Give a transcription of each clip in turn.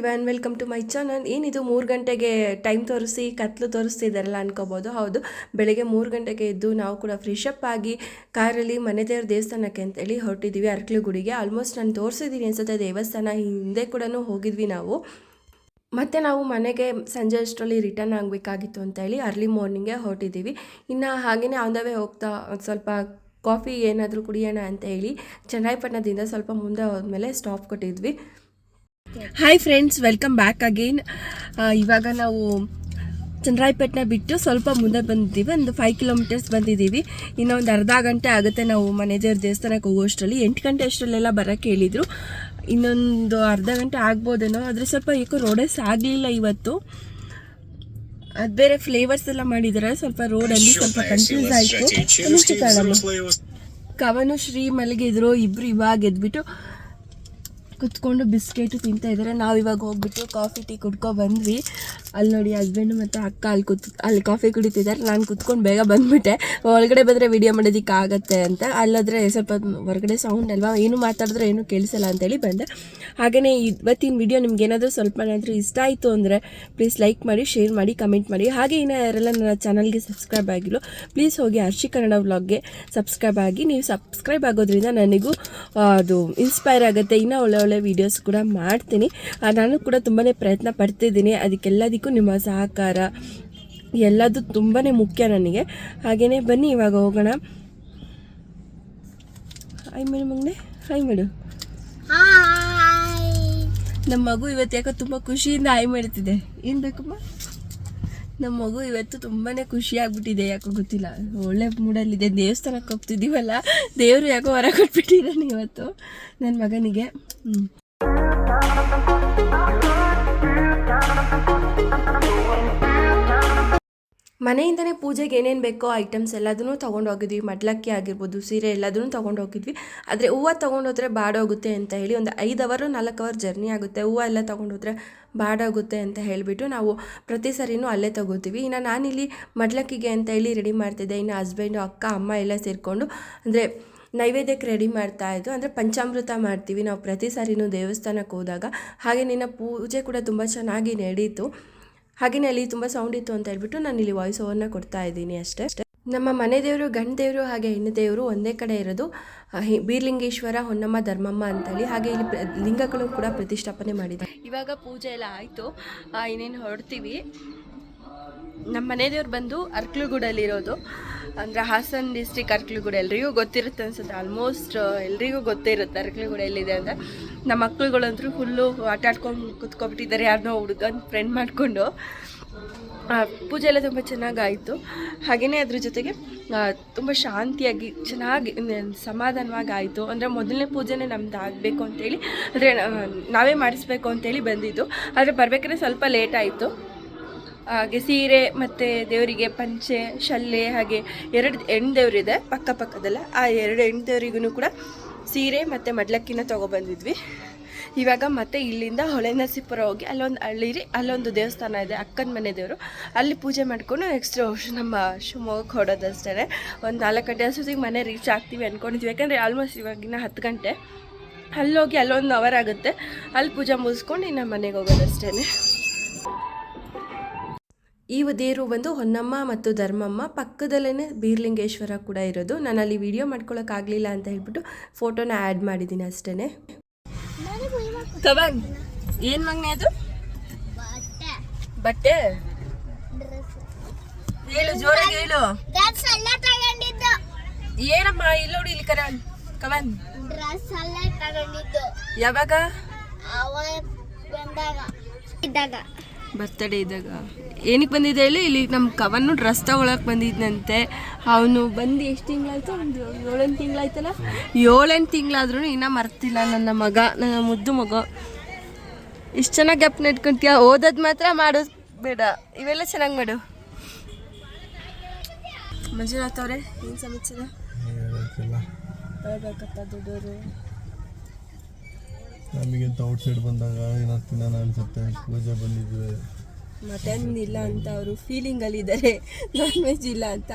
Everyone welcome to my channel ಏನಿದು, ಮೂರು ಗಂಟೆಗೆ ಟೈಮ್ ತೋರಿಸಿ, ಕತ್ಲು ತೋರಿಸ್ತಿದ್ದಾರಲ್ಲ ಅನ್ಕೋಬೋದು. ಹೌದು, ಬೆಳಗ್ಗೆ ಮೂರು ಗಂಟೆಗೆ ಎದ್ದು ನಾವು ಕೂಡ ಫ್ರೆಶ್ ಅಪ್ ಆಗಿ ಕಾರಲ್ಲಿ ಮನೆ ದೇವ್ರ ದೇವಸ್ಥಾನಕ್ಕೆ ಅಂತೇಳಿ ಹೊರಟಿದ್ದೀವಿ ಅರ್ಕಲು ಗುಡಿಗೆ ಆಲ್ಮೋಸ್ಟ್ ನಾನು ತೋರಿಸಿದ್ದೀನಿ ಅನ್ಸುತ್ತೆ, ದೇವಸ್ಥಾನ ಹಿಂದೆ ಕೂಡ ಹೋಗಿದ್ವಿ ನಾವು. ಮತ್ತು ನಾವು ಮನೆಗೆ ಸಂಜೆ ಅಷ್ಟರಲ್ಲಿ ರಿಟರ್ನ್ ಆಗಬೇಕಾಗಿತ್ತು ಅಂತೇಳಿ ಅರ್ಲಿ ಮಾರ್ನಿಂಗೇ ಹೊರಟಿದ್ದೀವಿ ಇನ್ನು ಹಾಗೆಯೇ ಆನ್ ವೇ ಹೋಗ್ತಾ ಸ್ವಲ್ಪ ಕಾಫಿ ಏನಾದರೂ ಕುಡಿಯೋಣ ಅಂತ ಹೇಳಿ, ಚೆನ್ನೈಪಟ್ಟಣದಿಂದ ಸ್ವಲ್ಪ ಮುಂದೆ ಹೋದ್ಮೇಲೆ ಸ್ಟಾಪ್ ಕೊಟ್ಟಿದ್ವಿ. Hi friends welcome back again ಇವಾಗ ನಾವು ಚಂದ್ರಾಯಪೇಟೆನ ಬಿಟ್ಟು ಸ್ವಲ್ಪ ಮುಂದೆ ಬಂದಿದ್ದೀವಿ. ಒಂದು ಫೈವ್ ಕಿಲೋಮೀಟರ್ಸ್ ಬಂದಿದ್ದೀವಿ. ಇನ್ನೊಂದು ಅರ್ಧ ಗಂಟೆ ಆಗುತ್ತೆ ನಾವು ಮ್ಯಾನೇಜರ್ ದೇವಸ್ಥಾನಕ್ಕೆ ಹೋಗೋಷ್ಟರಲ್ಲಿ. ಎಂಟು ಗಂಟೆ ಅಷ್ಟರಲ್ಲೆಲ್ಲ ಬರೋಕ್ಕೆ ಹೇಳಿದರು. ಇನ್ನೊಂದು ಅರ್ಧ ಗಂಟೆ ಆಗ್ಬೋದೇನೋ ಆದರೆ ಸ್ವಲ್ಪ ಏಕೋ ರೋಡಸ್ ಆಗಲಿಲ್ಲ ಇವತ್ತು. ಅದು ಬೇರೆ ಫ್ಲೇವರ್ಸ್ ಎಲ್ಲ ಮಾಡಿದ್ದಾರೆ ಸ್ವಲ್ಪ ರೋಡಲ್ಲಿ ಸ್ವಲ್ಪ ಕನ್ಫ್ಯೂಸ್ ಆಯಿತು. ಕವನು ಶ್ರೀ ಮಲಗಿದ್ರು. ಇಬ್ಬರು ಇವಾಗ ಎದ್ಬಿಟ್ಟು ಕುತ್ಕೊಂಡು ಬಿಸ್ಕೆಟು ತಿಂತಾ ಇದ್ದಾರೆ. ನಾವು ಇವಾಗ ಹೋಗ್ಬಿಟ್ಟು ಕಾಫಿ ಟೀ ಕುಡ್ಕೊ ಬಂದ್ವಿ. ಅಲ್ಲಿ ನೋಡಿ ಹಸ್ಬೆಂಡು ಮತ್ತು ಅಕ್ಕ ಅಲ್ಲಿ ಕುತ್, ಅಲ್ಲಿ ಕಾಫಿ ಕುಡಿತಿದ್ದಾರೆ. ನಾನು ಕುತ್ಕೊಂಡು ಬೇಗ ಬಂದ್ಬಿಟ್ಟೆ. ಒಳಗಡೆ ಬಂದರೆ ವಿಡಿಯೋ ಮಾಡೋದಕ್ಕೆ ಆಗತ್ತೆ ಅಂತ. ಅಲ್ಲಾದರೆ ಸ್ವಲ್ಪ ಹೊರಗಡೆ ಸೌಂಡ್ ಅಲ್ವಾ? ಏನು ಮಾತಾಡಿದ್ರೆ ಏನು ಕೇಳಿಸಲ್ಲ ಅಂತೇಳಿ ಬಂದೆ. ಹಾಗೆಯೇ ಇವತ್ತಿನ ವಿಡಿಯೋ ನಿಮ್ಗೆ ಏನಾದರೂ ಸ್ವಲ್ಪ ಏನಾದರೂ ಇಷ್ಟ ಆಯಿತು ಅಂದರೆ ಪ್ಲೀಸ್ ಲೈಕ್ ಮಾಡಿ ಶೇರ್ ಮಾಡಿ ಕಮೆಂಟ್ ಮಾಡಿ. ಹಾಗೆ ಇನ್ನು ಯಾರೆಲ್ಲ ನನ್ನ ಚಾನಲ್ಗೆ ಸಬ್ಸ್ಕ್ರೈಬ್ ಆಗಿಲ್ಲ ಪ್ಲೀಸ್ ಹೋಗಿ ಹರ್ಷಿ ಕನ್ನಡ ವ್ಲಾಗ್ಗೆ ಸಬ್ಸ್ಕ್ರೈಬ್ ಆಗಿ. ನೀವು ಸಬ್ಸ್ಕ್ರೈಬ್ ಆಗೋದ್ರಿಂದ ನನಗೂ ಅದು ಇನ್ಸ್ಪೈರ್ ಆಗುತ್ತೆ. ಇನ್ನೂ ಒಳ್ಳೆ ಒಳ್ಳೆ ವೀಡಿಯೋಸ್ ಕೂಡ ಮಾಡ್ತೀನಿ. ನಾನು ಕೂಡ ತುಂಬಾ ಪ್ರಯತ್ನ ಪಡ್ತಿದ್ದೀನಿ. ಅದಕ್ಕೆಲ್ಲದಕ್ಕೂ ನಿಮ್ಮ ಸಹಕಾರ ಎಲ್ಲದು ತುಂಬಾ ಮುಖ್ಯ ನನಗೆ. ಹಾಗೆಯೇ ಬನ್ನಿ, ಇವಾಗ ಹೋಗೋಣ. ಹಾಯ್ ಮೇಡಮ್ ಮಗನೇ. ಹಾಯ್ ಮೇಡು. ನಮ್ಮ ಮಗು ಇವತ್ತು ಯಾಕೋ ತುಂಬ ಖುಷಿಯಿಂದ ಹಾಯ್ ಮಾಡ್ತಿದೆ. ಏನು ಬೇಕಮ್ಮ? ನಮ್ಮ ಮಗು ಇವತ್ತು ತುಂಬಾ ಖುಷಿ ಆಗ್ಬಿಟ್ಟಿದೆ, ಯಾಕೋ ಗೊತ್ತಿಲ್ಲ. ಒಳ್ಳೆ ಮೂಡಲ್ಲಿದೆ ದೇವಸ್ಥಾನಕ್ಕೆ ಹೋಗ್ತಿದ್ದೀವಲ್ಲ, ದೇವರು ಯಾಕೋ ಹೊರ ಕೊಟ್ಬಿಟ್ಟಿದ್ದಾನೆ ಇವತ್ತು. ನನ್ನ ಮಗನಿಗೆ. ಮನೆಯಿಂದನೇ ಪೂಜೆಗೆ ಏನೇನು ಬೇಕೋ ಐಟಮ್ಸ್ ಎಲ್ಲದನ್ನೂ ತೊಗೊಂಡು ಹೋಗಿದ್ವಿ. ಮಡ್ಲಕ್ಕಿ ಆಗಿರ್ಬೋದು, ಸೀರೆ ಎಲ್ಲದನ್ನೂ ತೊಗೊಂಡು ಹೋಗಿದ್ವಿ. ಆದರೆ ಹೂವು ತೊಗೊಂಡೋದ್ರೆ ಬಾಡೋಗುತ್ತೆ ಅಂತ ಹೇಳಿ ಒಂದು ಐದು ಅವರು ನಾಲ್ಕು ಅವರ್ ಜರ್ನಿ ಆಗುತ್ತೆ. ಹೂವು ಎಲ್ಲ ತೊಗೊಂಡೋದ್ರೆ ಬಾಡೋಗುತ್ತೆ ಅಂತ ಹೇಳಿಬಿಟ್ಟು ನಾವು ಪ್ರತಿ ಸರಿನೂ ಅಲ್ಲೇ ತಗೋತೀವಿ. ಇನ್ನು ನಾನಿಲ್ಲಿ ಮಡ್ಲಕ್ಕಿಗೆ ಅಂತ ಹೇಳಿ ರೆಡಿ ಮಾಡ್ತಿದ್ದೆ. ಇನ್ನು ಹಸ್ಬೆಂಡು ಅಕ್ಕ, ಅಮ್ಮ ಎಲ್ಲ ಸೇರಿಕೊಂಡು ಅಂದರೆ ನೈವೇದ್ಯಕ್ಕೆ ರೆಡಿ ಮಾಡ್ತಾ ಇದ್ದು ಅಂದರೆ ಪಂಚಾಮೃತ ಮಾಡ್ತೀವಿ. ನಾವು ಪ್ರತಿ ಸಾರಿನೂ ದೇವಸ್ಥಾನಕ್ಕೆ ಹೋದಾಗ. ಹಾಗೆ ನಿನ್ನ ಪೂಜೆ ಕೂಡ ತುಂಬ ಚೆನ್ನಾಗಿ ನಡೀತು. ಹಾಗೆಯೇ ಅಲ್ಲಿ ತುಂಬಾ ಸೌಂಡ್ ಇತ್ತು ಅಂತ ಹೇಳ್ಬಿಟ್ಟು ನಾನು ಇಲ್ಲಿ ವಾಯ್ಸ್ ಓವರ್ನ ಕೊಡ್ತಾ ಇದ್ದೀನಿ ಅಷ್ಟೇ. ನಮ್ಮ ಮನೆ ದೇವರು, ಗಂಡ ದೇವರು ಹಾಗೆ ಹೆಣ್ಣು ದೇವರು ಒಂದೇ ಕಡೆ ಇರೋದು. ಬೀರ್ಲಿಂಗೇಶ್ವರ, ಹೊನ್ನಮ್ಮ, ಧರ್ಮಮ್ಮ ಅಂತೇಳಿ ಹಾಗೆ ಇಲ್ಲಿ ಲಿಂಗಗಳು ಕೂಡ ಪ್ರತಿಷ್ಠಾಪನೆ ಮಾಡಿದ್ದಾರೆ. ಇವಾಗ ಪೂಜೆ ಎಲ್ಲ ಆಯಿತು. ಇನ್ನೇನು ಹೊರಡ್ತೀವಿ. ನಮ್ಮ ಮನೆ ದೇವ್ರು ಬಂದು ಅರ್ಕಲುಗೂಡಲ್ಲಿರೋದು. ಅಂದರೆ ಹಾಸನ್ ಡಿಸ್ಟಿಕ್ ಅರ್ಕ್ಲುಗೂಡ ಎಲ್ರಿಗೂ ಗೊತ್ತಿರುತ್ತೆ ಅನ್ಸುತ್ತೆ. ಆಲ್ಮೋಸ್ಟ್ ಎಲ್ರಿಗೂ ಗೊತ್ತೇ ಇರುತ್ತೆ ಅರ್ಕ್ಲುಗೂಡ ಎಲ್ಲಿದೆ ಅಂತ. ನಮ್ಮ ಮಕ್ಳುಗಳಂತೂ ಫುಲ್ಲು ಆಟ ಆಡ್ಕೊಂಡು ಕುತ್ಕೊಬಿಟ್ಟಿದ್ದಾರೆ ಯಾರನ್ನೋ ಹುಡುಗನ ಫ್ರೆಂಡ್ ಮಾಡಿಕೊಂಡು. ಪೂಜೆ ಎಲ್ಲ ತುಂಬ ಚೆನ್ನಾಗಾಯಿತು. ಹಾಗೆಯೇ ಅದ್ರ ಜೊತೆಗೆ ತುಂಬ ಶಾಂತಿಯಾಗಿ, ಚೆನ್ನಾಗಿ ಸಮಾಧಾನವಾಗಿ ಆಯಿತು ಅಂದರೆ ಮೊದಲನೇ ಪೂಜೆನೇ ನಮ್ದು ಆಗಬೇಕು ಅಂತೇಳಿ. ಅಂದರೆ ನಾವೇ ಮಾಡಿಸ್ಬೇಕು ಅಂತೇಳಿ ಬಂದಿದ್ದು. ಆದರೆ ಬರಬೇಕಾದ್ರೆ ಸ್ವಲ್ಪ ಲೇಟ್ ಆಯಿತು. ಹಾಗೆ ಸೀರೆ ಮತ್ತು ದೇವರಿಗೆ ಪಂಚೆ, ಶಲ್ಲೆ ಹಾಗೆ ಎರಡು ಹೆಣ್ಣು ದೇವರಿದೆ ಪಕ್ಕ ಪಕ್ಕದಲ್ಲ. ಆ ಎರಡು ಹೆಣ್ಣು ದೇವರಿಗೂ ಕೂಡ ಸೀರೆ ಮತ್ತು ಮಡ್ಲಕ್ಕಿನ ತೊಗೊಬಂದಿದ್ವಿ. ಇವಾಗ ಮತ್ತೆ ಇಲ್ಲಿಂದ ಹೊಳೆ ನರಸೀಪುರ ಹೋಗಿ ಅಲ್ಲೊಂದು ಹಳ್ಳಿರಿ, ಅಲ್ಲೊಂದು ದೇವಸ್ಥಾನ ಇದೆ, ಅಕ್ಕನ ಮನೆ ದೇವರು. ಅಲ್ಲಿ ಪೂಜೆ ಮಾಡಿಕೊಂಡು ನೆಕ್ಸ್ಟ್ ನಮ್ಮ ಶಿವಮೊಗ್ಗಕ್ಕೆ ಹೊಡೋದಷ್ಟೇ ಒಂದು ನಾಲ್ಕು ಗಂಟೆ ಅಷ್ಟೊತ್ತಿಗೆ ಮನೆ ರೀಚ್ ಆಗ್ತೀವಿ ಅಂದ್ಕೊಂಡಿದ್ವಿ ಯಾಕಂದರೆ ಆಲ್ಮೋಸ್ಟ್ ಇವಾಗಿನ ಹತ್ತು ಗಂಟೆ. ಅಲ್ಲೋಗಿ ಅಲ್ಲೊಂದು ಅವರ್ ಆಗುತ್ತೆ. ಅಲ್ಲಿ ಪೂಜೆ ಮುಗಿಸ್ಕೊಂಡು ಇನ್ನು ಮನೆಗೆ ಹೋಗೋದಷ್ಟೇ ಈ ದೇವರು ಬಂದು ಹೊನ್ನಮ್ಮ ಮತ್ತು ಧರ್ಮಮ್ಮ ಪಕ್ಕದಲ್ಲೇ ಬೀರ್ಲಿಂಗೇಶ್ವರ ಕೂಡ ಇರೋದು. ನಾನು ಅಲ್ಲಿ ವಿಡಿಯೋ ಮಾಡ್ಕೊಳಕ್ಕಾಗಲಿಲ್ಲ ಅಂತ ಹೇಳ್ಬಿಟ್ಟು ಫೋಟೋನ ಆ್ಯಡ್ ಮಾಡಿದ್ದೀನಿ ಅಷ್ಟೇ ಏನು ಮಗನೆ ಅದು? ಬಟ್ಟೆ. ಹೇಳು, ಜೋರಾಗಿ ಹೇಳು. ಏನಮ್ಮ, ಇಲ್ಲ ನೋಡಿ, ಇಲ್ಲಿ ಕರ ಕವನ್ ಡ್ರೆಸ್ ಅಲ್ಲೇ ತಗೊಂಡಿದ್ದು ಯಾವಾಗ? ಅವ ಬಂದಾಗ, ಇದ್ದಾಗ. ಬರ್ತಡೇ ಇದ್ದಾಗ. ಏನಕ್ಕೆ ಬಂದಿದ್ದೆ ಹೇಳಿ ಇಲ್ಲಿ ನಮ್ಮ ಕವನ್ನು ಡ್ರೆಸ್ ತಗೊಳಕ್ ಬಂದಿದ್ನಂತೆ. ಅವನು ಬಂದು ಎಷ್ಟು ತಿಂಗಳಾಯ್ತು? ಒಂದು ಏಳೆಂಟು ತಿಂಗಳಾಯ್ತಲ್ಲ? ಏಳೆಂಟು ತಿಂಗಳಾದ್ರೂ ಇನ್ನೂ ಮರ್ತಿಲ್ಲ ನನ್ನ ಮಗ ನನ್ನ ಮುದ್ದು ಮಗ. ಇಷ್ಟು ಚೆನ್ನಾಗಿ ಗಪ್ ನೆಟ್ಕೊಂತೀಯ ಓದೋದು ಮಾತ್ರ ಮಾಡೋದು ಬೇಡ. ಇವೆಲ್ಲ ಚೆನ್ನಾಗಿ ಮಾಡು. ಮಂಜುನಾಥ್ ಅವರೇ ಏನು ಸಮಾಚಾರ? ಹೇಳ್ಬೇಕಪ್ಪ ದೊಡ್ಡವರು ನಮಗಿಂತ ಔಟ್ ಸೈಡ್ ಬಂದಾಗ ಏನಾದ್ರು ತಿನ್ನೋಣ ಅನ್ಸುತ್ತೆ? ಪೂಜೆ ಬಂದಿದ್ವಿ. ಇಲ್ಲ ಅಂತ ಅವರು ಫೀಲಿಂಗಲ್ಲಿ ಇದ್ದಾರೆ ನಾನ್ ವೆಜ್ ಇಲ್ಲ ಅಂತ.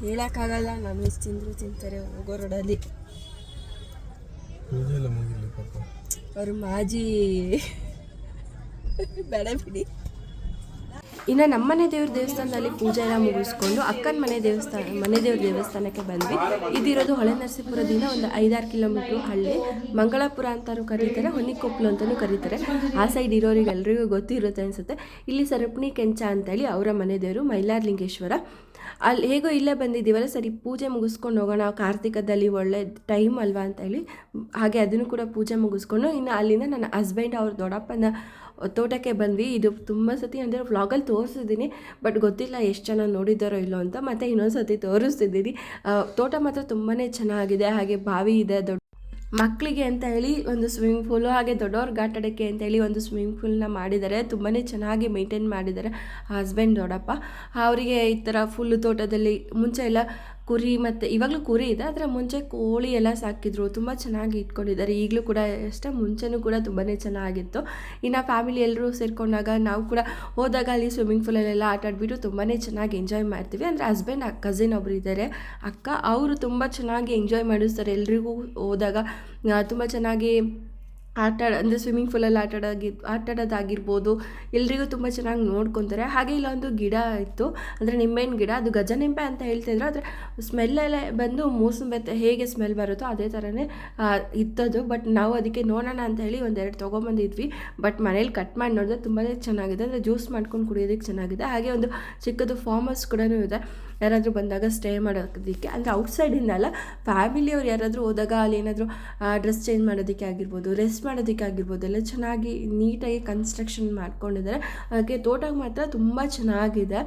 ಹೇಳೋಕ್ಕಾಗಲ್ಲ ನಾನ್ ವೆಜ್ ತಿಂದರೂ ತಿಂತಾರೆ ಹೋಗೋ ರೋಡಲ್ಲಿ ಪೂಜೆ ಎಲ್ಲ ಮುಗಿಲಿ ಪಾಪ. ಅವರು ಮಾಜಿ ಬೇಡ ಬಿಡಿ. ಇನ್ನು ನಮ್ಮನೆ ದೇವ್ರ ದೇವಸ್ಥಾನದಲ್ಲಿ ಪೂಜೆ ಎಲ್ಲ ಮುಗಿಸ್ಕೊಂಡು ಅಕ್ಕನ ಮನೆ ದೇವಸ್ಥಾನ, ಮನೆ ದೇವ್ರ ದೇವಸ್ಥಾನಕ್ಕೆ ಬಂದ್ವಿ. ಇದಿರೋದು ಹೊಳೆ ನರಸೀಪುರದಿಂದ ಒಂದು ಐದಾರು ಕಿಲೋಮೀಟ್ರ್ ಹಳ್ಳಿ. ಮಂಗಳಾಪುರ ಅಂತಾನೂ ಕರೀತಾರೆ ಹೊನ್ನಿಕೊಪ್ಲು ಅಂತಲೂ ಕರೀತಾರೆ. ಆ ಸೈಡ್ ಇರೋರಿಗೆ ಎಲ್ಲರಿಗೂ ಗೊತ್ತಿರುತ್ತೆ ಅನಿಸುತ್ತೆ. ಇಲ್ಲಿ ಸರಪಣಿ ಕೆಂಚ ಅಂತೇಳಿ ಅವರ ಮನೆ ದೇವರು ಮೈಲಾರಲಿಂಗೇಶ್ವರ. ಅಲ್ಲಿ ಹೇಗೋ ಇಲ್ಲೇ ಬಂದಿದ್ದೀವಲ್ಲ, ಸರಿ ಪೂಜೆ ಮುಗಿಸ್ಕೊಂಡು ಹೋಗೋಣ, ಕಾರ್ತಿಕದಲ್ಲಿ ಒಳ್ಳೆ ಟೈಮ್ ಅಲ್ವಾ ಅಂತ ಹೇಳಿ, ಹಾಗೆ ಅದನ್ನು ಕೂಡ ಪೂಜೆ ಮುಗಿಸ್ಕೊಂಡು ಇನ್ನು ಅಲ್ಲಿಂದ ನನ್ನ ಹಸ್ಬೆಂಡ್ ಅವ್ರ ದೊಡ್ಡಪ್ಪನ ತೋಟಕ್ಕೆ ಬಂದ್ವಿ. ಇದು ತುಂಬ ಸತಿ ಅಂದರೆ ವ್ಲಾಗಲ್ಲಿ ತೋರಿಸಿದ್ದೀನಿ ಬಟ್ ಗೊತ್ತಿಲ್ಲ ಎಷ್ಟು ಜನ ನೋಡಿದ್ದಾರೋ ಇಲ್ಲೋ ಅಂತ, ಮತ್ತು ಇನ್ನೊಂದು ಸತಿ ತೋರಿಸ್ತಿದ್ದೀನಿ ತೋಟ ಮಾತ್ರ ತುಂಬಾ ಚೆನ್ನಾಗಿದೆ, ಹಾಗೆ ಬಾವಿ ಇದೆ, ದೊಡ್ಡ ಮಕ್ಕಳಿಗೆ ಅಂತ ಹೇಳಿ ಒಂದು ಸ್ವಿಮ್ಮಿಂಗ್ ಪೂಲು ಹಾಗೆ ದೊಡ್ಡವ್ರಿಗೆ ಆಟಾಡೋಕ್ಕೆ ಅಂತ ಹೇಳಿ ಒಂದು ಸ್ವಿಮ್ಮಿಂಗ್ ಪೂಲ್ನ ಮಾಡಿದ್ದಾರೆ. ತುಂಬಾ ಚೆನ್ನಾಗಿ ಮೇಂಟೈನ್ ಮಾಡಿದ್ದಾರೆ ಹಸ್ಬೆಂಡ್ ದೊಡ್ಡಪ್ಪ. ಅವರಿಗೆ ಈ ಥರ ಫುಲ್ ತೋಟದಲ್ಲಿ ಮುಂಚೆ ಎಲ್ಲ ಕುರಿ ಮತ್ತು ಇವಾಗಲೂ ಕುರಿ ಇದೆ, ಆದರೆ ಮುಂಚೆ ಕೋಳಿ ಎಲ್ಲ ಸಾಕಿದ್ರು, ತುಂಬ ಚೆನ್ನಾಗಿ ಇಟ್ಕೊಂಡಿದ್ದಾರೆ. ಈಗಲೂ ಕೂಡ ಅಷ್ಟೇ, ಮುಂಚೆನೂ ಕೂಡ ತುಂಬಾ ಚೆನ್ನಾಗಿತ್ತು. ಇನ್ನು ಫ್ಯಾಮಿಲಿ ಎಲ್ಲರೂ ಸೇರಿಕೊಂಡಾಗ ನಾವು ಕೂಡ ಹೋದಾಗ ಅಲ್ಲಿ ಸ್ವಿಮ್ಮಿಂಗ್ ಪೂಲಲ್ಲೆಲ್ಲ ಆಟ ಆಡಿಬಿಟ್ಟು ತುಂಬಾ ಚೆನ್ನಾಗಿ ಎಂಜಾಯ್ ಮಾಡ್ತೀವಿ. ಅಂದರೆ ಹಸ್ಬೆಂಡ್ ಕಸಿನ್ ಒಬ್ರು ಇದ್ದಾರೆ, ಅಕ್ಕ, ಅವರು ತುಂಬ ಚೆನ್ನಾಗಿ ಎಂಜಾಯ್ ಮಾಡಿಸ್ತಾರೆ. ಎಲ್ರಿಗೂ ಹೋದಾಗ ತುಂಬ ಚೆನ್ನಾಗಿ ಆಟ ಅಂದರೆ ಸ್ವಿಮ್ಮಿಂಗ್ ಫೂಲಲ್ಲಿ ಆಟ ಆಡೋಗಿ ಆಟ ಆಡೋದಾಗಿರ್ಬೋದು ಎಲ್ರಿಗೂ ತುಂಬ ಚೆನ್ನಾಗಿ ನೋಡ್ಕೊತಾರೆ. ಹಾಗೆ ಇಲ್ಲೊಂದು ಗಿಡ ಇತ್ತು, ಅಂದರೆ ನಿಂಬೆಹಣ್ಣು ಗಿಡ, ಅದು ಗಜನಿಂಬೆ ಅಂತ ಹೇಳ್ತಿದ್ರು ಆದರೆ ಸ್ಮೆಲ್ಲೆಲ್ಲ ಬಂದು ಮೂಸಂಬೆ ಹೇಗೆ ಸ್ಮೆಲ್ ಬರುತ್ತೋ ಅದೇ ಥರನೇ ಇತ್ತದು. ಬಟ್ ನಾವು ಅದಕ್ಕೆ ನೋಡೋಣ ಅಂತ ಹೇಳಿ ಒಂದೆರಡು ತೊಗೊಂಬಂದಿದ್ವಿ. ಬಟ್ ಮನೇಲಿ ಕಟ್ ಮಾಡಿ ನೋಡಿದ್ರೆ ತುಂಬಾ ಚೆನ್ನಾಗಿದೆ. ಅಂದರೆ ಜ್ಯೂಸ್ ಮಾಡ್ಕೊಂಡು ಕುಡಿಯೋದಕ್ಕೆ ಚೆನ್ನಾಗಿದೆ. ಹಾಗೆ ಒಂದು ಚಿಕ್ಕದು ಫಾರ್ಮ್ ಹೌಸ್ ಕೂಡ ಇದೆ. ಯಾರಾದರೂ ಬಂದಾಗ ಸ್ಟೇ ಮಾಡೋದಕ್ಕೆ. ಅಂದರೆ ಔಟ್ಸೈಡಿಂದ ಅಲ್ಲ ಫ್ಯಾಮಿಲಿಯವ್ರು ಯಾರಾದರೂ ಹೋದಾಗ ಅಲ್ಲಿ ಏನಾದರೂ ಡ್ರೆಸ್ ಚೇಂಜ್ ಮಾಡೋದಕ್ಕೆ ಆಗಿರ್ಬೋದು ರೆಸ್ಟ್ ಮಾಡೋದಕ್ಕೆ ಆಗಿರ್ಬೋದು, ಎಲ್ಲ ಚೆನ್ನಾಗಿ ನೀಟಾಗಿ ಕನ್ಸ್ಟ್ರಕ್ಷನ್ ಮಾಡ್ಕೊಂಡಿದ್ದಾರೆ. ಹಾಗೆ ತೋಟ ಮಾತ್ರ ತುಂಬ ಚೆನ್ನಾಗಿದೆ.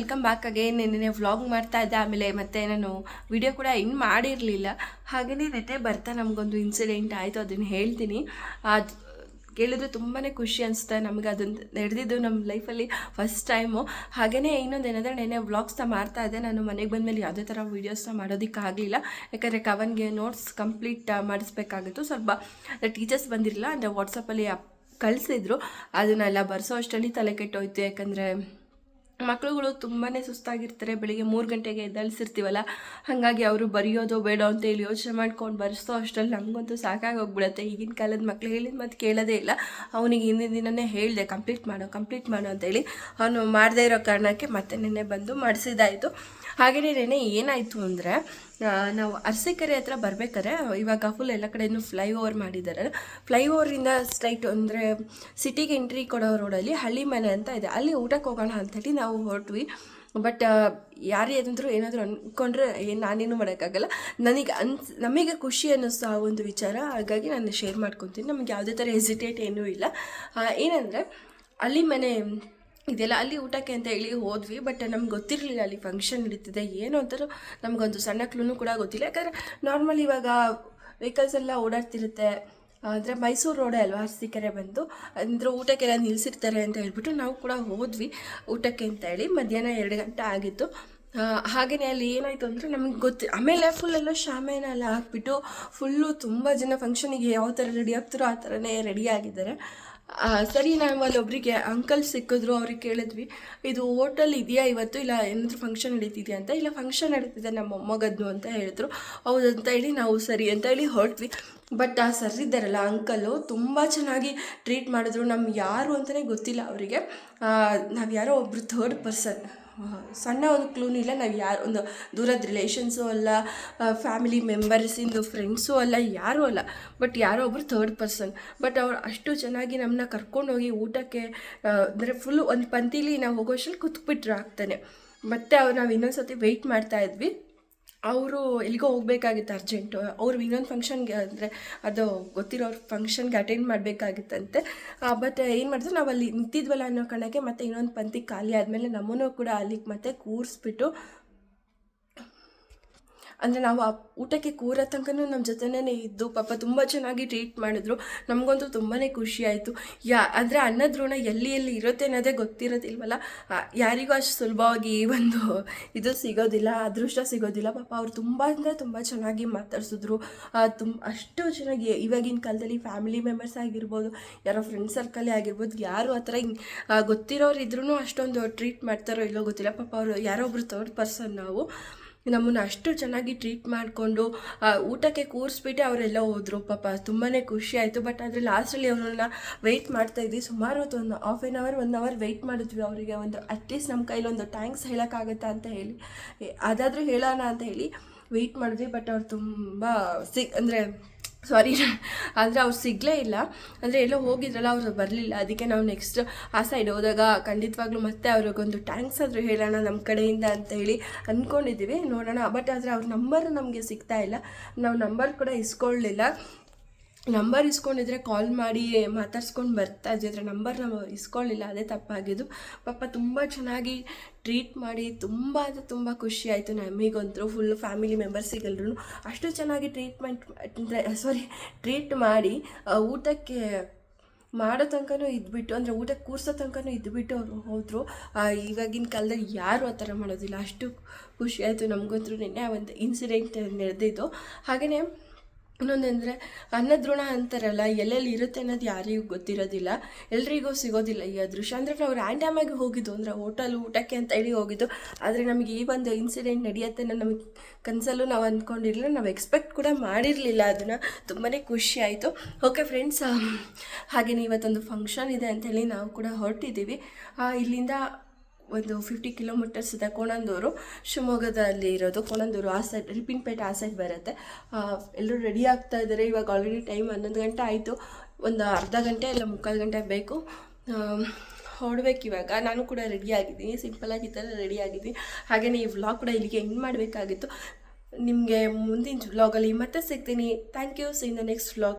Welcome back again. ನಿನ್ನೆ ವ್ಲಾಗ್ ಮಾಡ್ತಾ ಇದ್ದೆ, ಆಮೇಲೆ ಮತ್ತೆ ನಾನು ವಿಡಿಯೋ ಕೂಡ ಇನ್ನು ಮಾಡಿರಲಿಲ್ಲ. ಹಾಗೆಯೇ ನೆನ್ನೆ ಬರ್ತಾ ನಮಗೊಂದು ಇನ್ಸಿಡೆಂಟ್ ಆಯಿತು, ಅದನ್ನು ಹೇಳ್ತೀನಿ. ಅದು ಕೇಳಿದ್ರೆ ತುಂಬಾ ಖುಷಿ ಅನಿಸುತ್ತೆ ನಮಗೆ ಅದೊಂದು ನಡೆದಿದ್ದು ನಮ್ಮ ಲೈಫಲ್ಲಿ ಫಸ್ಟ್ ಟೈಮು ಹಾಗೆಯೇ ಇನ್ನೊಂದು ಏನಂದರೆ ನೆನ್ನೆ ವ್ಲಾಗ್ಸ್ನ ಮಾಡ್ತಾ ಇದ್ದೆ. ನಾನು ಮನೆಗೆ ಬಂದಮೇಲೆ ಯಾವುದೇ ಥರ ವೀಡಿಯೋಸ್ನ ಮಾಡೋದಕ್ಕಾಗಲಿಲ್ಲ. ಯಾಕಂದರೆ ಕವನ್ಗೆ ನೋಟ್ಸ್ ಕಂಪ್ಲೀಟ್ ಮಾಡಿಸ್ಬೇಕಾಗಿತ್ತು. ಸ್ವಲ್ಪ ಟೀಚರ್ಸ್ ಬಂದಿರಲಿಲ್ಲ, ಅಂದರೆ ವಾಟ್ಸಪ್ಪಲ್ಲಿ ಕಳಿಸಿದ್ರು. ಅದನ್ನೆಲ್ಲ ಬರ್ಸೋ ಅಷ್ಟರಲ್ಲಿ ತಲೆ ಕೆಟ್ಟೋಯ್ತು. ಯಾಕಂದರೆ ಮಕ್ಳುಗಳು ತುಂಬಾ ಸುಸ್ತಾಗಿರ್ತಾರೆ, ಬೆಳಿಗ್ಗೆ ಮೂರು ಗಂಟೆಗೆ ಎದ್ದಳಿಸಿರ್ತೀವಲ್ಲ, ಹಾಗಾಗಿ ಅವರು ಬರೆಯೋದು ಬೇಡ ಅಂತ ಹೇಳಿ ಯೋಚನೆ ಮಾಡ್ಕೊಂಡು ಬರೆಸೋ ಅಷ್ಟರಲ್ಲಿ ನಮಗಂತೂ ಸಾಕಾಗಿ ಹೋಗ್ಬಿಡುತ್ತೆ ಈಗಿನ ಕಾಲದ ಮಕ್ಳು ಹೇಳಿದ ಮತ್ತು ಕೇಳೋದೇ ಇಲ್ಲ. ಅವನಿಗೆ ಹಿಂದಿನ ದಿನನೇ ಹೇಳಿದೆ, ಕಂಪ್ಲೀಟ್ ಮಾಡು ಕಂಪ್ಲೀಟ್ ಮಾಡು ಅಂತೇಳಿ ಅವನು ಮಾಡದೇ ಇರೋ ಕಾರಣಕ್ಕೆ ಮತ್ತೆ ನಿನ್ನೆ ಬಂದು ಮಾಡಿಸಿದಾಯಿತು ಹಾಗೆಯೇ ನೆನೆ ಏನಾಯಿತು ಅಂದರೆ ನಾವು ಅರಸೀಕೆರೆ ಹತ್ರ ಬರ್ಬೇಕಾದ್ರೆ, ಇವಾಗ ಫುಲ್ ಎಲ್ಲ ಕಡೆಯೂ ಫ್ಲೈ ಓವರ್ ಮಾಡಿದ್ದಾರೆ. ಫ್ಲೈ ಓವರಿಂದ ಸ್ಟ್ರೈಟ್ ಅಂದರೆ ಸಿಟಿಗೆ ಎಂಟ್ರಿ ಕೊಡೋ ರೋಡಲ್ಲಿ ಹಳ್ಳಿ ಮನೆ ಅಂತ ಇದೆ. ಅಲ್ಲಿ ಊಟಕ್ಕೆ ಹೋಗೋಣ ಅಂತೇಳಿ ನಾವು ಹೊರಟ್ವಿ. ಬಟ್ ಯಾರೇ ಏನಾದರೂ ಏನಾದರೂ ಅಂದ್ಕೊಂಡ್ರೆ ಏನು ನಾನೇನು ಮಾಡೋಕ್ಕಾಗಲ್ಲ. ನನಗೆ ಅನ್ಸ್, ನಮಗೆ ಖುಷಿ ಅನ್ನಿಸ್ತು ಆ ಒಂದು ವಿಚಾರ, ಹಾಗಾಗಿ ನಾನು ಶೇರ್ ಮಾಡ್ಕೊತೀನಿ. ನಮಗೆ ಯಾವುದೇ ಥರ ಹೆಸಿಟೇಟ್ ಏನೂ ಇಲ್ಲ. ಏನಂದರೆ ಅಲ್ಲಿ ಮನೆ ಇದೆಲ್ಲ ಅಲ್ಲಿ ಊಟಕ್ಕೆ ಅಂತ ಹೇಳಿ ಹೋದ್ವಿ ಬಟ್ ನಮ್ಗೆ ಗೊತ್ತಿರಲಿಲ್ಲ ಅಲ್ಲಿ ಫಂಕ್ಷನ್ ನಡೀತಿದೆ ಏನು ಅಂತಾರೂ ನಮಗೊಂದು ಸಣ್ಣ ಕ್ಲೂನು ಕೂಡ ಗೊತ್ತಿಲ್ಲ. ಯಾಕಂದರೆ ನಾರ್ಮಲ್ ಇವಾಗ ವೆಹಿಕಲ್ಸ್ ಎಲ್ಲ ಓಡಾಡ್ತಿರುತ್ತೆ. ಅಂದರೆ ಮೈಸೂರು ರೋಡೇ ಅಲ್ವಾ ಅರಸೀಕೆರೆ ಬಂದು? ಅಂದರೆ ಊಟಕ್ಕೆಲ್ಲ ನಿಲ್ಲಿಸಿರ್ತಾರೆ ಅಂತ ಹೇಳ್ಬಿಟ್ಟು ನಾವು ಕೂಡ ಹೋದ್ವಿ ಊಟಕ್ಕೆ ಅಂತ ಹೇಳಿ. ಮಧ್ಯಾಹ್ನ ಎರಡು ಗಂಟೆ ಆಗಿತ್ತು. ಹಾಗೆಯೇ ಅಲ್ಲಿ ಏನಾಯಿತು ಅಂದರೆ ನಮಗೆ ಗೊತ್ತು, ಆಮೇಲೆ ಫುಲ್ ಎಲ್ಲ ಶಾಮಿಯಾನ ಎಲ್ಲ ಹಾಕ್ಬಿಟ್ಟು ಫುಲ್ಲು ತುಂಬ ಜನ ಫಂಕ್ಷನಿಗೆ ಯಾವ ಥರ ರೆಡಿ ಆಗ್ತಾರೋ ಆ ಥರನೇ ರೆಡಿ ಆಗಿದ್ದಾರೆ. ಸರಿ, ನಾವು ಅಲ್ಲಿ ಒಬ್ಬರಿಗೆ ಅಂಕಲ್ ಸಿಕ್ಕಿದ್ರು, ಅವ್ರಿಗೆ ಕೇಳಿದ್ವಿ, ಇದು ಹೋಟೆಲ್ ಇದೆಯಾ ಇವತ್ತು? ಇಲ್ಲ, ಏನಾದರೂ ಫಂಕ್ಷನ್ ನಡೀತಿದೆಯಾ ಅಂತ? ಇಲ್ಲ ಫಂಕ್ಷನ್ ನಡೀತಿದೆ, ನಮ್ಮ ಮೊಮ್ಮಗದ್ದು ಅಂತ ಹೇಳಿದ್ರು. ಹೌದು, ಅಂತ ಹೇಳಿ ನಾವು ಸರಿ ಅಂತ ಹೇಳಿ ಹೊರಟ್ವಿ. ಬಟ್ ಆ ಸರ್ ಇದ್ದಾರಲ್ಲ ಅಂಕಲು ತುಂಬ ಚೆನ್ನಾಗಿ ಟ್ರೀಟ್ ಮಾಡಿದ್ರು. ನಮ್ಗೆ ಯಾರು ಅಂತಲೇ ಗೊತ್ತಿಲ್ಲ ಅವರಿಗೆ. ನಾವು ಯಾರೋ ಒಬ್ಬರು ಥರ್ಡ್ ಪರ್ಸನ್ ಸಣ್ಣ ಒಂದು ಕ್ಲೂನು ಇಲ್ಲ. ನಾವು ಯಾರು ಒಂದು ದೂರದ ರಿಲೇಷನ್ಸು ಅಲ್ಲ ಫ್ಯಾಮಿಲಿ ಮೆಂಬರ್ಸಿಂದು ಫ್ರೆಂಡ್ಸು ಅಲ್ಲ, ಯಾರೂ ಅಲ್ಲ. ಬಟ್ ಯಾರೋ ಒಬ್ಬರು ಥರ್ಡ್ ಪರ್ಸನ್ ಬಟ್ ಅವ್ರು ಅಷ್ಟು ಚೆನ್ನಾಗಿ ನಮ್ಮನ್ನ ಕರ್ಕೊಂಡೋಗಿ ಊಟಕ್ಕೆ ಅಂದರೆ ಫುಲ್ಲು ಒಂದು ಪಂತೀಲಿ ನಾವು ಹೋಗೋಷ್ಟರಲ್ಲಿ ಕೂತ್ಬಿಟ್ರು ಆಗ್ತಾನೆ. ಮತ್ತು ಅವ್ರು ನಾವು ಇನ್ನೊಂದು ಸತಿ ವೆಯ್ಟ್ ಮಾಡ್ತಾ ಇದ್ವಿ. ಅವರು ಎಲ್ಲಿಗೋ ಹೋಗಬೇಕಾಗಿತ್ತು ಅರ್ಜೆಂಟು. ಅವ್ರು ಇನ್ನೊಂದು ಫಂಕ್ಷನ್ಗೆ ಅಂದರೆ ಅದು ಗೊತ್ತಿರೋರು ಫಂಕ್ಷನ್ಗೆ ಅಟೆಂಡ್ ಮಾಡಬೇಕಾಗಿತ್ತಂತೆ. ಬಟ್ ಏನು ಮಾಡಿದ್ರು ನಾವು ಅಲ್ಲಿ ನಿಂತಿದ್ವಲ್ಲ ಅನ್ನೋ ಕಾರಣಕ್ಕೆ ಮತ್ತೆ ಇನ್ನೊಂದು ಪಂಕ್ತಿ ಖಾಲಿ ಆದಮೇಲೆ ನಮ್ಮನ್ನು ಕೂಡ ಅಲ್ಲಿಗೆ ಮತ್ತೆ ಕೂರಿಸ್ಬಿಟ್ಟು ಅಂದರೆ ನಾವು ಆ ಊಟಕ್ಕೆ ಕೂರೋ ತನಕನೂ ನಮ್ಮ ಜೊತೆನೇ ಇದ್ದು ಪಾಪ ತುಂಬ ಚೆನ್ನಾಗಿ ಟ್ರೀಟ್ ಮಾಡಿದ್ರು. ನಮಗಂತೂ ತುಂಬಾ ಖುಷಿ ಆಯಿತು. ಯಾ ಅಂದರೆ ಅನ್ನದ್ರೋಣ ಎಲ್ಲಿ ಎಲ್ಲಿ ಇರುತ್ತೆ ಅನ್ನೋದೇ ಗೊತ್ತಿರೋದಿಲ್ವಲ್ಲ? ಯಾರಿಗೂ ಅಷ್ಟು ಸುಲಭವಾಗಿ ಒಂದು ಇದು ಸಿಗೋದಿಲ್ಲ, ಅದೃಷ್ಟ ಸಿಗೋದಿಲ್ಲ. ಪಾಪ ಅವ್ರು ತುಂಬ ಅಂದರೆ ತುಂಬ ಚೆನ್ನಾಗಿ ಮಾತಾಡಿಸಿದ್ರು. ತುಂಬ ಅಷ್ಟು ಚೆನ್ನಾಗಿ ಇವಾಗಿನ ಕಾಲದಲ್ಲಿ ಫ್ಯಾಮಿಲಿ ಮೆಂಬರ್ಸ್ ಆಗಿರ್ಬೋದು, ಯಾರೋ ಫ್ರೆಂಡ್ ಸರ್ಕಲೇ ಆಗಿರ್ಬೋದು, ಯಾರು ಆ ಥರ ಗೊತ್ತಿರೋರು ಇದ್ರೂ ಅಷ್ಟೊಂದು ಟ್ರೀಟ್ ಮಾಡ್ತಾರೋ ಇಲ್ಲೋ ಗೊತ್ತಿಲ್ಲ. ಪಾಪ ಅವರು ಯಾರೋ ಒಬ್ರು ಥರ್ಡ್ ಪರ್ಸನ್ ನಾವು. ನಮ್ಮನ್ನು ಅಷ್ಟು ಚೆನ್ನಾಗಿ ಟ್ರೀಟ್ ಮಾಡಿಕೊಂಡು ಊಟಕ್ಕೆ ಕೂರಿಸ್ಬಿಟ್ಟು ಅವರೆಲ್ಲ ಹೋದರು. ಪಾಪ ತುಂಬಾ ಖುಷಿ ಆಯಿತು. ಬಟ್ ಆದರೆ ಲಾಸ್ಟಲ್ಲಿ ಅವ್ರನ್ನ ವೆಯ್ಟ್ ಮಾಡ್ತಾ ಇದ್ವಿ. ಸುಮಾರು ಹೊತ್ತು ಒಂದು half an hour one hour wait ಮಾಡಿದ್ವಿ ಅವರಿಗೆ. ಒಂದು ಅಟ್ಲೀಸ್ಟ್ ನಮ್ಮ ಕೈಲಿ ಒಂದು ಥ್ಯಾಂಕ್ಸ್ ಹೇಳೋಕ್ಕಾಗತ್ತಾ ಅಂತ ಹೇಳಿ. ಅದಾದರೂ ಹೇಳೋಣ ಅಂತ ಹೇಳಿ ವೆಯ್ಟ್ ಮಾಡಿದ್ವಿ. ಬಟ್ ಅವ್ರು ತುಂಬ ಸಿ ಅಂದರೆ ಸಾರಿ ಆದರೆ ಅವ್ರು ಸಿಗಲೇ ಇಲ್ಲ. ಅಂದರೆ ಎಲ್ಲೋ ಹೋಗಿದ್ರಲ್ಲ, ಅವರು ಬರಲಿಲ್ಲ. ಅದಕ್ಕೆ ನಾವು ನೆಕ್ಸ್ಟ್ ಆ ಸೈಡ್ ಹೋದಾಗ ಖಂಡಿತವಾಗ್ಲೂ ಮತ್ತೆ ಅವ್ರಿಗೊಂದು ಟ್ಯಾಂಕ್ಸ್ ಆದರೂ ಹೇಳೋಣ ನಮ್ಮ ಕಡೆಯಿಂದ ಅಂತ ಹೇಳಿ ಅಂದ್ಕೊಂಡಿದ್ದೀವಿ ನೋಡೋಣ. ಬಟ್ ಆದರೆ ಅವ್ರ ನಂಬರ್ ನಮಗೆ ಸಿಗ್ತಾ ಇಲ್ಲ. ನಾವು ನಂಬರ್ ಕೂಡ ಇಸ್ಕೊಳ್ಳಿಲ್ಲ ನಂಬರ್ ಇಸ್ಕೊಂಡಿದ್ರೆ ಕಾಲ್ ಮಾಡಿ ಮಾತಾಡ್ಸ್ಕೊಂಡು ಬರ್ತಾ ಇದ್ವಿ ಆದರೆ ನಂಬರ್ ನಾವು ಇಸ್ಕೊಳ್ಳಿಲ್ಲ, ಅದೇ ತಪ್ಪಾಗಿದ್ದು. ಪಾಪ ತುಂಬ ಚೆನ್ನಾಗಿ ಟ್ರೀಟ್ ಮಾಡಿ ತುಂಬ ಅಂದರೆ ತುಂಬ ಖುಷಿ ಆಯಿತು ನಮಗಂತೂ ಫುಲ್ ಫ್ಯಾಮಿಲಿ ಮೆಂಬರ್ಸಿಗೆಲ್ರೂ ಅಷ್ಟು ಚೆನ್ನಾಗಿ ಟ್ರೀಟ್ಮೆಂಟ್ ಸಾರಿ ಟ್ರೀಟ್ ಮಾಡಿ ಊಟಕ್ಕೆ ಮಾಡೋ ತನಕನೂ ಇದ್ಬಿಟ್ಟು, ಅಂದರೆ ಊಟಕ್ಕೆ ಕೂರ್ಸೋ ತನಕನೂ ಇದ್ಬಿಟ್ಟು ಅವರು ಹೋದರು. ಇವಾಗಿನ ಕಾಲದಲ್ಲಿ ಯಾರು ಆ ಥರ ಮಾಡೋದಿಲ್ಲ. ಅಷ್ಟು ಖುಷಿ ಆಯಿತು ನಮಗಂತೂ ನಿನ್ನೆ ಒಂದು ಇನ್ಸಿಡೆಂಟ್ ನಡೆದಿದ್ದು. ಹಾಗೆಯೇ ಇನ್ನೊಂದಂದರೆ ಅನ್ನದ್ರೋಣ ಅಂತಾರಲ್ಲ, ಎಲ್ಲೆಲ್ಲಿ ಇರುತ್ತೆ ಅನ್ನೋದು ಯಾರಿಗೂ ಗೊತ್ತಿರೋದಿಲ್ಲ. ಎಲ್ರಿಗೂ ಸಿಗೋದಿಲ್ಲ ಈ ಅದೃಶ್ಯ ಅಂದರೆ ನಾವು ರ್ಯಾಂಡಮಾಗಿ ಹೋಗಿದ್ದು, ಅಂದರೆ ಹೋಟೆಲ್ ಊಟಕ್ಕೆ ಅಂತ ಹೇಳಿ ಹೋಗಿದ್ದು. ಆದರೆ ನಮಗೆ ಈ ಒಂದು ಇನ್ಸಿಡೆಂಟ್ ನಡೆಯುತ್ತೆ ಅನ್ನೋ ನಮಗೆ ಕನಸಲ್ಲೂ ನಾವು ಅಂದ್ಕೊಂಡಿರಲಿಲ್ಲ ನಾವು ಎಕ್ಸ್ಪೆಕ್ಟ್ ಕೂಡ ಮಾಡಿರಲಿಲ್ಲ ಅದನ್ನು. ತುಂಬಾ ಖುಷಿ ಆಯಿತು. ಓಕೆ ಫ್ರೆಂಡ್ಸ್ ಹಾಗೆಯೇ ಇವತ್ತೊಂದು ಫಂಕ್ಷನ್ ಇದೆ ಅಂತೇಳಿ ನಾವು ಕೂಡ ಹೊರಟಿದ್ದೀವಿ. ಇಲ್ಲಿಂದ ಒಂದು ಫಿಫ್ಟಿ ಕಿಲೋಮೀಟರ್ಸ್ ಇದೆ ಕೋಣಂದೂರು. ಶಿವಮೊಗ್ಗದಲ್ಲಿ ಇರೋದು ಕೋಣಂದೂರು. ಆ ಸೈಡ್ ರಿಪಿನ್ಪೇಟೆ ಆ ಸೈಡ್ ಬರುತ್ತೆ. ಎಲ್ಲರೂ ರೆಡಿ ಆಗ್ತಾ ಇದ್ದಾರೆ. ಇವಾಗ ಆಲ್ರೆಡಿ ಟೈಮ್ ಹನ್ನೊಂದು ಗಂಟೆ ಆಯಿತು. ಒಂದು ಅರ್ಧ ಗಂಟೆ ಇಲ್ಲ ಮುಕ್ಕಾಲು ಗಂಟೆ ಬೇಕು. ಹೊಡ್ಬೇಕು ಇವಾಗ. ನಾನು ಕೂಡ ರೆಡಿ ಆಗಿದ್ದೀನಿ. ಸಿಂಪಲಾಗಿ ಈ ಥರ ರೆಡಿ ಆಗಿದ್ದೀನಿ. ಹಾಗೆಯೇ ಈ ವ್ಲಾಗ್ ಕೂಡ ಇಲ್ಲಿಗೆ ಎಂಡ್ ಮಾಡಬೇಕಾಗಿತ್ತು. ನಿಮಗೆ ಮುಂದಿನ ವ್ಲಾಗಲ್ಲಿ ಮತ್ತೆ ಸಿಗ್ತೀನಿ. Thank you see in the next vlog